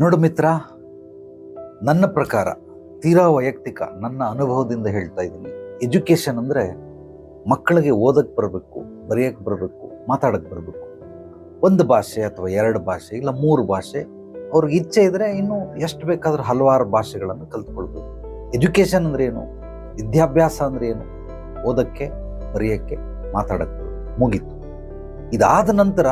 ನೋಡು ಮಿತ್ರ, ನನ್ನ ಪ್ರಕಾರ ತೀರಾ ವೈಯಕ್ತಿಕ ನನ್ನ ಅನುಭವದಿಂದ ಹೇಳ್ತಾ ಇದ್ದೀನಿ. ಎಜುಕೇಷನ್ ಅಂದರೆ ಮಕ್ಕಳಿಗೆ ಓದಕ್ಕೆ ಬರಬೇಕು ಬರೆಯಕ್ಕೆ ಬರಬೇಕು ಮಾತಾಡಕ್ಕೆ ಬರಬೇಕು. ಒಂದು ಭಾಷೆ ಅಥವಾ ಎರಡು ಭಾಷೆ, ಇಲ್ಲ ಮೂರು ಭಾಷೆ, ಅವ್ರಿಗೆ ಇಚ್ಛೆ ಇದ್ದರೆ ಇನ್ನೂ ಎಷ್ಟು ಬೇಕಾದರೂ ಹಲವಾರು ಭಾಷೆಗಳನ್ನು ಕಲ್ತ್ಕೊಳ್ಬೇಕು ಎಜುಕೇಷನ್ ಅಂದರೆ ಏನು? ವಿದ್ಯಾಭ್ಯಾಸ ಅಂದರೆ ಏನು? ಓದಕ್ಕೆ, ಬರೆಯೋಕ್ಕೆ, ಮಾತಾಡಕ್ಕೆ ಮುಗೀತು. ಇದಾದ ನಂತರ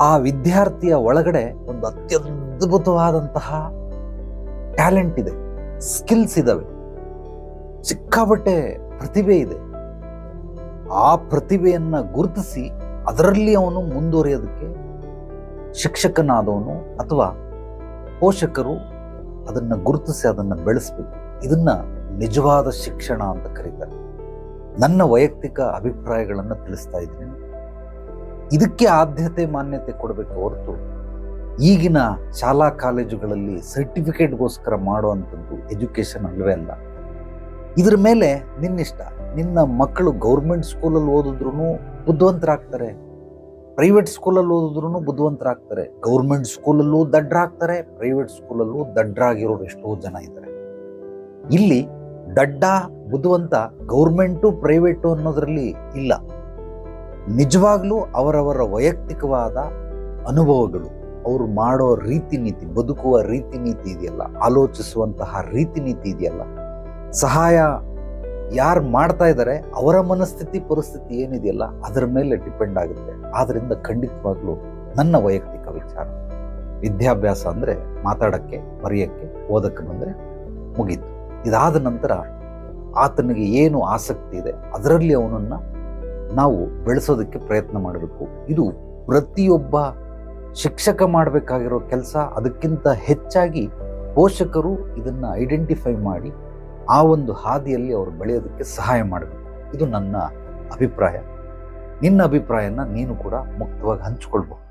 ಆ ವಿದ್ಯಾರ್ಥಿಯ ಒಳಗಡೆ ಒಂದು ಅತ್ಯದ್ಭುತವಾದಂತಹ ಟ್ಯಾಲೆಂಟ್ ಇದೆ ಸ್ಕಿಲ್ಸ್ ಇದ್ದಾವೆ ಸಿಕ್ಕಾಬಟ್ಟೆ ಪ್ರತಿಭೆ ಇದೆ. ಆ ಪ್ರತಿಭೆಯನ್ನ ಗುರುತಿಸಿ ಅದರಲ್ಲಿ ಅವನು ಮುಂದುವರಿಯೋದಕ್ಕೆ ಶಿಕ್ಷಕನಾದವನು ಅಥವಾ ಪೋಷಕರು ಅದನ್ನು ಗುರುತಿಸಿ ಅದನ್ನ ಬೆಳೆಸಬೇಕು. ಇದನ್ನ ನಿಜವಾದ ಶಿಕ್ಷಣ ಅಂತ ಕರೀತಾರೆ. ನನ್ನ ವೈಯಕ್ತಿಕ ಅಭಿಪ್ರಾಯಗಳನ್ನು ತಿಳಿಸ್ತಾ ಇದ್ದೀನಿ. ಇದಕ್ಕೆ ಆದ್ಯತೆ ಮಾನ್ಯತೆ ಕೊಡಬೇಕು ಹೊರತು ಈಗಿನ ಶಾಲಾ ಕಾಲೇಜುಗಳಲ್ಲಿ ಸರ್ಟಿಫಿಕೇಟ್ಗೋಸ್ಕರ ಮಾಡುವಂಥದ್ದು ಎಜುಕೇಷನ್ ಅಲ್ಲವೇ ಅಲ್ಲ. ಇದ್ರ ಮೇಲೆ ನಿನ್ನಿಷ್ಟ, ನಿನ್ನ ಮಕ್ಕಳು ಗೌರ್ಮೆಂಟ್ ಸ್ಕೂಲಲ್ಲಿ ಓದಿದ್ರು ಬುದ್ಧಿವಂತರಾಗ್ತಾರೆ, ಪ್ರೈವೇಟ್ ಸ್ಕೂಲಲ್ಲಿ ಓದಿದ್ರು ಬುದ್ಧಿವಂತರಾಗ್ತಾರೆ, ಗೌರ್ಮೆಂಟ್ ಸ್ಕೂಲಲ್ಲೂ ದಡ್ಡರಾಗ್ತಾರೆ ಪ್ರೈವೇಟ್ ಸ್ಕೂಲಲ್ಲೂ ದಡ್ಡರಾಗಿರೋರು ಎಷ್ಟೋ ಜನ ಇದ್ದಾರೆ. ಇಲ್ಲಿ ದಡ್ಡ, ಬುದ್ಧಿವಂತ ಗೌರ್ಮೆಂಟು ಪ್ರೈವೇಟು ಅನ್ನೋದರಲ್ಲಿ ಇಲ್ಲ. ನಿಜವಾಗ್ಲೂ ಅವರವರ ವೈಯಕ್ತಿಕವಾದ ಅನುಭವಗಳು, ಅವರು ಮಾಡೋ ರೀತಿ ನೀತಿ ಬದುಕುವ ರೀತಿ ನೀತಿ ಇದೆಯಲ್ಲ, ಆಲೋಚಿಸುವಂತಹ ರೀತಿ ನೀತಿ ಇದೆಯಲ್ಲ, ಸಹಾಯ ಯಾರು ಮಾಡ್ತಾ ಇದ್ದಾರೆ ಅವರ ಮನಸ್ಥಿತಿ, ಪರಿಸ್ಥಿತಿ ಏನಿದೆಯಲ್ಲ, ಅದರ ಮೇಲೆ ಡಿಪೆಂಡ್ ಆಗುತ್ತೆ. ಆದ್ದರಿಂದ ಖಂಡಿತವಾಗ್ಲೂ ನನ್ನ ವೈಯಕ್ತಿಕ ವಿಚಾರ. ವಿದ್ಯಾಭ್ಯಾಸ ಅಂದರೆ ಮಾತಾಡಕ್ಕೆ, ಬರೆಯೋಕ್ಕೆ, ಓದಕ್ಕೆ ಬಂದರೆ ಮುಗೀತು. ಇದಾದ ನಂತರ ಆತನಿಗೆ ಏನು ಆಸಕ್ತಿ ಇದೆ, ಅದರಲ್ಲಿ ಅವನನ್ನ ನಾವು ಬೆಳೆಸೋದಕ್ಕೆ ಪ್ರಯತ್ನ ಮಾಡಬೇಕು. ಇದು ಪ್ರತಿಯೊಬ್ಬ ಶಿಕ್ಷಕ ಮಾಡಬೇಕಾಗಿರೋ ಕೆಲಸ, ಅದಕ್ಕಿಂತ ಹೆಚ್ಚಾಗಿ ಪೋಷಕರು ಇದನ್ನು ಐಡೆಂಟಿಫೈ ಮಾಡಿ ಆ ಒಂದು ಹಾದಿಯಲ್ಲಿ ಅವರು ಬೆಳೆಯೋದಕ್ಕೆ ಸಹಾಯ ಮಾಡಬೇಕು. ಇದು ನನ್ನ ಅಭಿಪ್ರಾಯ. ನಿನ್ನ ಅಭಿಪ್ರಾಯನ ನೀನು ಕೂಡ ಮುಕ್ತವಾಗಿ ಹಂಚಿಕೊಳ್ಬಹುದು.